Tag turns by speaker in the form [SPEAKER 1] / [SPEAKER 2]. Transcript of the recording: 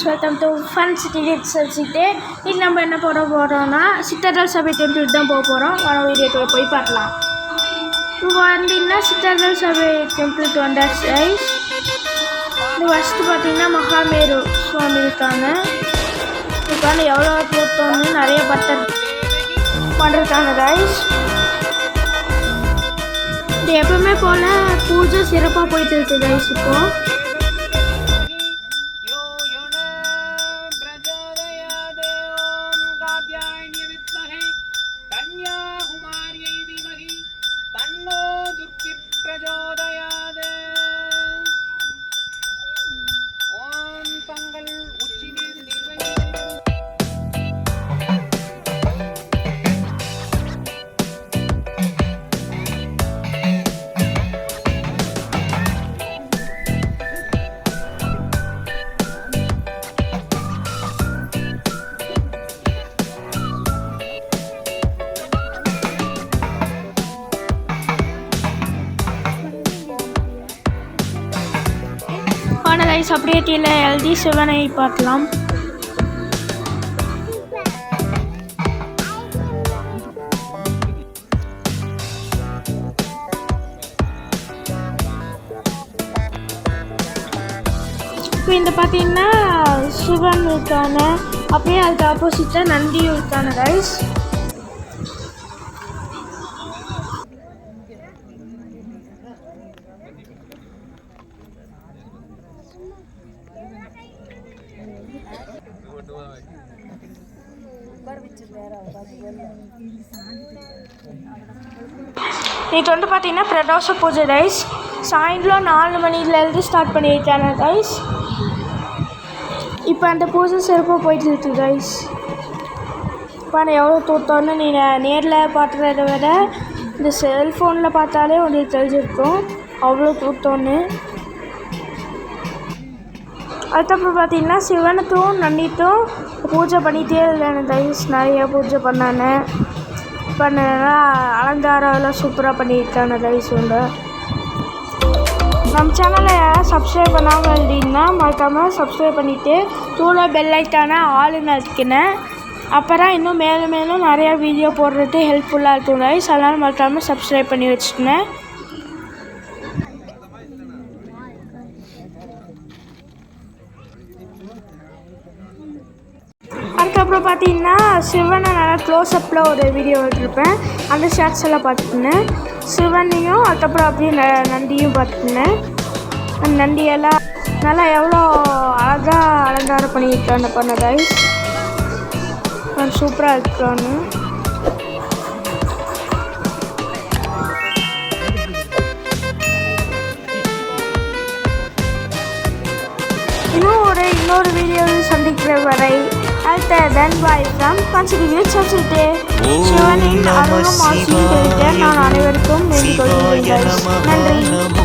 [SPEAKER 1] Friends welcome to fun city kids வச்சுட்டு இது நம்ம என்ன போட போகிறோம்னா சித்தர்கள் சபை டெம்பிள் தான் போக போகிறோம் வர வீடியோக்குள்ள போய் பார்க்கலாம் இப்போ வந்தீங்கன்னா சித்தர்கள் சபை டெம்பிளுக்கு வந்தாச்சு guys. இது ஃபஸ்ட்டு பார்த்தீங்கன்னா மகாமேரு சுவாமி இருக்காங்க இப்போ வந்து எவ்வளோ கூட்டம்னு நிறைய பட்டர் பண்ணிருக்காங்க கைஸ் இது எப்பவுமே போல் பூஜை சிறப்பாக போயிட்டு இருக்குது கைஸ் இப்போது கைஸ் அப்படியே கீழே எழுதி சிவனை பார்க்கலாம். இப்போ இந்த பார்த்தீங்கன்னா சிவன் இருக்கான அப்படியே அதுக்கு ஆப்போசிட்டாக நந்தியும் இருக்கான கைஸ் நேற்று வந்து பார்த்தீங்கன்னா பிரதோஷ பூஜை ரைஸ் சாயந்தரம் நாலு மணிலேருந்து ஸ்டார்ட் பண்ணியிருக்காங்க ரைஸ் இப்போ அந்த பூஜை சிறப்பாக போயிட்டு இருக்கு ரைஸ் இப்போ நான் எவ்வளோ தூத்தோன்னு நீ நேரில் பார்த்துறத விட இந்த செல்ஃபோனில் பார்த்தாலே உங்களுக்கு தெரிஞ்சிருக்கும். அவ்வளோ தூத்தோன்னு அதுக்கப்புறம் பார்த்தீங்கன்னா சிவனுக்கும் நன்னித்தும் பூஜை பண்ணிகிட்டே இருந்தேன். ரைஸ் நிறைய பூஜை பண்ணானே பண்ணனா அலங்காரம் எல்லாம் சூப்பராக பண்ணியிருக்காங்க ரைஸ் உண்டு நம்ம சேனலை யாராவது சப்ஸ்கிரைப் பண்ணாமல் இருந்தீங்கன்னா மறக்காமல் சப்ஸ்கிரைப் பண்ணிவிட்டு தூள பெல் ஐக்கான ஆளுன்னு அழுத்திக்கினேன். அப்புறம் இன்னும் மேலும் மேலும் நிறையா வீடியோ போடுறது ஹெல்ப்ஃபுல்லாக இருக்கும் ரைஸ் அதனால் மறக்காமல் சப்ஸ்கிரைப் பண்ணி வச்சுக்கினேன் அதுக்கப்புறம் பார்த்தீங்கன்னா சிவனை நல்லா க்ளோஸ்அப்பில் ஒரு வீடியோ எடுத்திருப்பேன் அந்த ஷார்ட்ஸ் எல்லாம் பார்த்துக்கினேன். சிவனையும் அதுக்கப்புறம் அப்படியே ந- நந்தியும் பார்த்துக்கினேன். அந்த நந்தியெல்லாம் நல்லா எவ்வளோ அழகாக அலங்காரம் பண்ணியிருக்காங்க பண்ண கைஸ் சூப்பராக இருக்கான்னு இன்னும் ஒரு இன்னொரு வீடியோவில் சந்திக்கிற வரை. அடுத்த தென் பாய் ஃப்ரம் கன்சிடியூட் சப்சிட்டே
[SPEAKER 2] ஓம்
[SPEAKER 1] சிவனின் அருளும் ஆசியும் பெருக நான் அனைவருக்கும் வேண்டிக் கொள்கிறேன் நன்றி